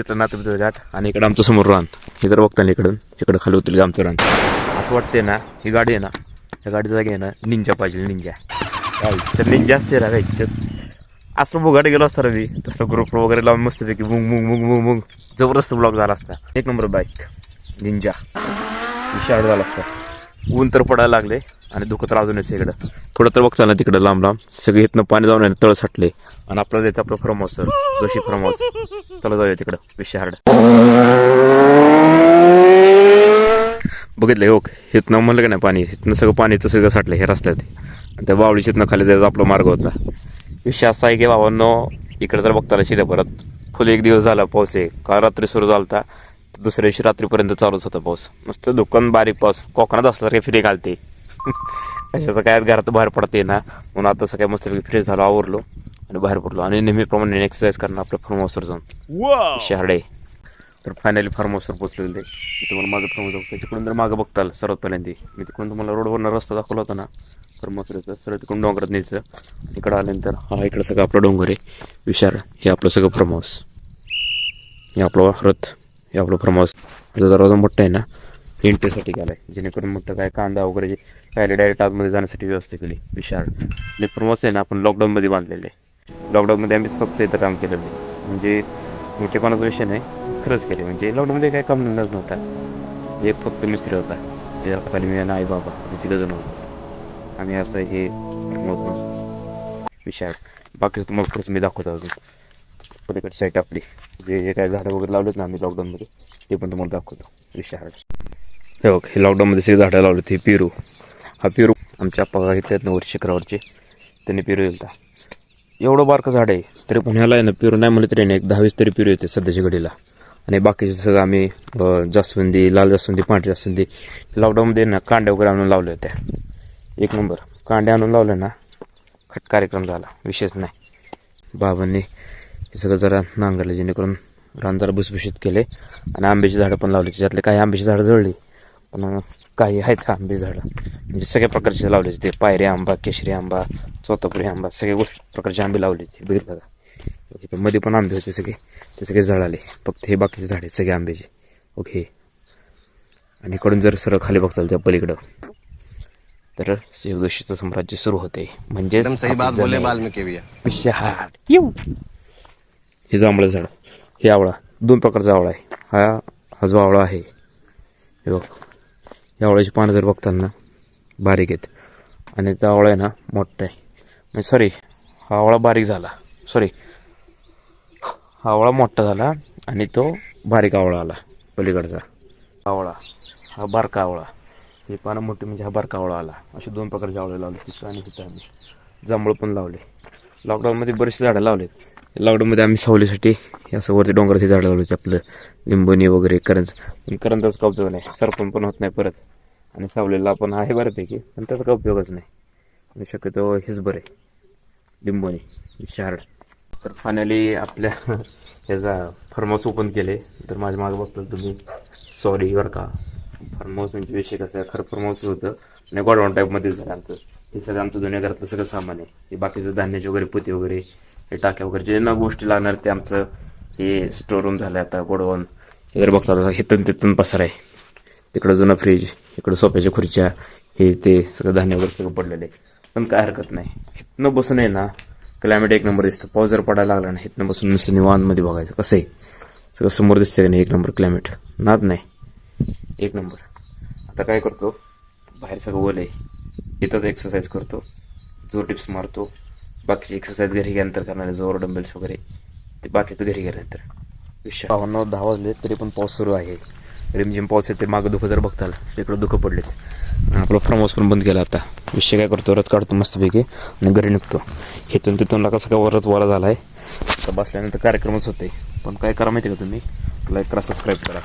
तिथलं नातं घाट आणि इकडं आमचं समोर रान. हे जर बघताना इकडून. इकडं खाली उतरलं आमचं रान. असं वाटते ना ही गाडी आहे ना या गाडीचा जागी आहे ना निंजा पाहिजे निंजा काय सर निंजा असते ना काय असं बुगाट गेलो असता रवी तसं ग्रुप वगैरे लावून मस्त पैकी मुंग मुंग मुंग मुंग मुंग जबरदस्त ब्लॉग झाला असता. एक नंबर बाईक निंजा विशाळ झाला असता. ऊन तर पडायला लागले. आणि दुःख तर अजून येते इकडं थोडं तर बघता ना तिकडं लांब लांब. सगळे इथनं पाणी जाऊन आहे ना तळ साठले. आणि आपल्याला द्यायचं आपलं farm house sir Joshi farm house चला जाऊया तिकडं विशाळ बघितलं हो इथनं म्हणलं का नाही पाणी? इथनं सगळं पाणी इथं सगळं साठलं हे रस्त्यात. आणि त्या बावळीच्या इथनं खाली जायचं आपला मार्ग होता. विषय असा आहे की बाबांनो इकडे जर बघता शिदा परत फुल एक दिवस झाला पाऊस आहे. काल रात्री सुरू झाला होता तर दुसऱ्या दिवशी रात्रीपर्यंत चालूच होता पाऊस. मस्त दुकान बारीक पाऊस. कोकणात असला तर फिरे घालते. कशाचं काय घरात बाहेर पडते ना म्हणून आता सगळ्या मस्त फ्रेश झालो आवरलो आणि बाहेर पडलो. आणि नेहमीप्रमाणे एक्सरसाइज करणं आपल्या फार्म हाऊसवर जाऊन. शहाडे तर फायनली फार्म हाऊसवर पोचलेलं ते तुम्हाला माझं फार्म हाऊस बघतो तिकडून जर मागं बघताल सर्वात पहिल्यांदा. मी तिकडून तुम्हाला रोडवरनं रस्ता दाखवला होता ना फार्म हाऊसचा सरळ तिकडून डोंगरात न्यायचं. इकडं आल्यानंतर हा इकडं सगळं आपलं डोंगर आहे. विशार हे आपलं सगळं फार्म हाऊस हे आपलं रथ हे आपलं फार्म हाऊस दरवाजा मोठा आहे ना एंट्रीसाठी गेला आहे जेणेकरून मोठं काय कांदा वगैरे जे काय डायरेक्ट आतमध्ये जाण्यासाठी व्यवस्था केली. विशाल. आणि प्रमोस आहे ना आपण लॉकडाऊनमध्ये बांधलेले आहे. लॉकडाऊनमध्ये आम्ही फक्त इथं काम केलेलं आहे. म्हणजे मोठेपणाचा विषय नाही खरंच केले म्हणजे लॉकडाऊनमध्ये काय काम धंदाच नव्हता. एक फक्त मिस्त्री होता. त्याच्याखाली मी आणि आई बाबा तिथं जण होतो. आणि असं हे विशाल. बाकी तुम्हाला खरंच मी दाखवतो अजून. पलीकडे साईट आपली. जे जे काय झाडं वगैरे लावलेत ना आम्ही लॉकडाऊनमध्ये ते पण तुम्हाला दाखवतो. विशाल. हे बघ हे लॉकडाऊनमध्ये सगळी झाडं लावली हे पेरू. हा पेरू आमच्या आप्पा घेतले आहेत ना वर शिखरावरचे त्यांनी पेरू येलता एवढं बारकं झाड आहे तरी पण ह्याला आहे ना पेरू नाही म्हणलं तरी नाही एक दहावीस तरी पेरू येते सध्याच्या घडीला. आणि बाकीचे सगळं आम्ही जास्वंदी लाल जास्वंदी पांढरी जास्वंदी लॉकडाऊनमध्ये ना कांड्या वगैरे आणून लावल्या होत्या. एक नंबर. कांड्या आणून लावल्या ना खट कार्यक्रम झाला विशेष नाही. बाबांनी हे सगळं जरा नांगरलं जेणेकरून रान जरा भुसभुशीत केले. आणि आंब्याची झाडं पण लावली त्याच्यातले काही आंब्याची झाडं जळली पण काही आहेत आंबे झाडं. म्हणजे सगळ्या प्रकारचे लावले ते पायरी आंबा केशरी आंबा चौतापुरी आंबा सगळ्या गोष्टी प्रकारचे आंबे लावले ते बघितलं का? इथं मध्ये पण आंबे होते सगळे. ते सगळे जळाले फक्त हे बाकीचे झाडे सगळे आंब्याचे. ओके. आणि इकडून जर सरळ खाली बघताल त्या पलीकडं तर शिवदोशीचं साम्राज्य सुरू होते. येऊ. हे जांभळं झाड हे आवळा. दोन प्रकारचा आवळा आहे. हा हा जो आवळा आहे हे बघ. या आवळ्याची पानं जर बघताल ना बारीक आहेत. आणि त्या आवळा आहे ना मोठा आहे. म्हणजे सॉरी हा आवळा बारीक झाला. सॉरी हा आवळा मोठा झाला आणि तो बारीक आवळा आला पलीकडचा. आवळा हा बारका आवळा. हे पानं मोठी म्हणजे हा बारका आवळा आला. असे दोन प्रकारचे आवळे लावले तिथं आणि तिथं आम्ही. जांभळं पण लावले. लॉकडाऊनमध्ये बरेचसे झाडं लावलेत. लॉकडाऊनमध्ये आम्ही सावलीसाठी असं वरती डोंगराची झाडं लावली आपलं लिंबोनी वगैरे करंज. पण करंजाचा काय उपयोग नाही. सरपण पण होत नाही परत. आणि सावलीला पण आहे बऱ्यापैकी पण त्याचा काय उपयोगच नाही. आणि शक्यतो हेच बरं आहे. लिंबोनी शहाड तर फायनली आपल्या ह्याचा फार्म हाऊस ओपन केले. तर माझ्या मागं बघतो तुम्ही. सॉरी बरं का. फार्म हाऊस म्हणजे विषय कसं आहे? खरं फार्म हाऊस होतं. आणि गोडाऊन टाईपमध्येच झालं आमचं. हे सगळं आमचं जुन्या घरातलं सगळं सामान आहे. हे बाकीचं धान्याचे वगैरे पोती वगैरे हे टाक्या वगैरे जे न गोष्टी लागणार ते आमचं हे स्टोर रूम झालं आता गोडवून हे जर बघता आता हिथून तिथून पसार आहे. तिकडं जुनं फ्रीज इकडं सोप्याच्या खुर्च्या हे ते सगळं धान्य वगैरे सगळं पडलेलं आहे. पण काय हरकत नाही. इथनं बसून आहे ना क्लायमेट एक नंबर दिसतं. पाऊस जर पडायला लागला ना इथनं बसून नुसतं निवांतमध्ये बघायचं. कसं आहे? सगळं समोर दिसतं का नाही? एक नंबर क्लायमेट नाद नाही. एक नंबर. आता काय करतो? बाहेर सगळं ओलं आहे. इथंच एक्सरसाइज करतो. जो टिप्स मारतो. बाकीची एक्सरसाइज घरी गेल्यानंतर करणारे जोर डंबेल्स वगैरे ते बाकीचं घरी गेल्यानंतर. विषय. बावन्न दहा वाजले तरी पण पाऊस सुरू आहे. रिमझिम पाऊस येते मागं दुःख जर बघताल तिकडं दुःख पडलेत. आपला फार्म हाऊस पण बंद केला आता. विषय काय करतो रथ काढतो मस्तपैकी आणि घरी निघतो. हेतून तिथून कसा काय वरच वारा झाला आहे बसल्यानंतर कार्यक्रमच होते पण काय करा माहिती का तुम्ही? लाईक करा सबस्क्राईब करा.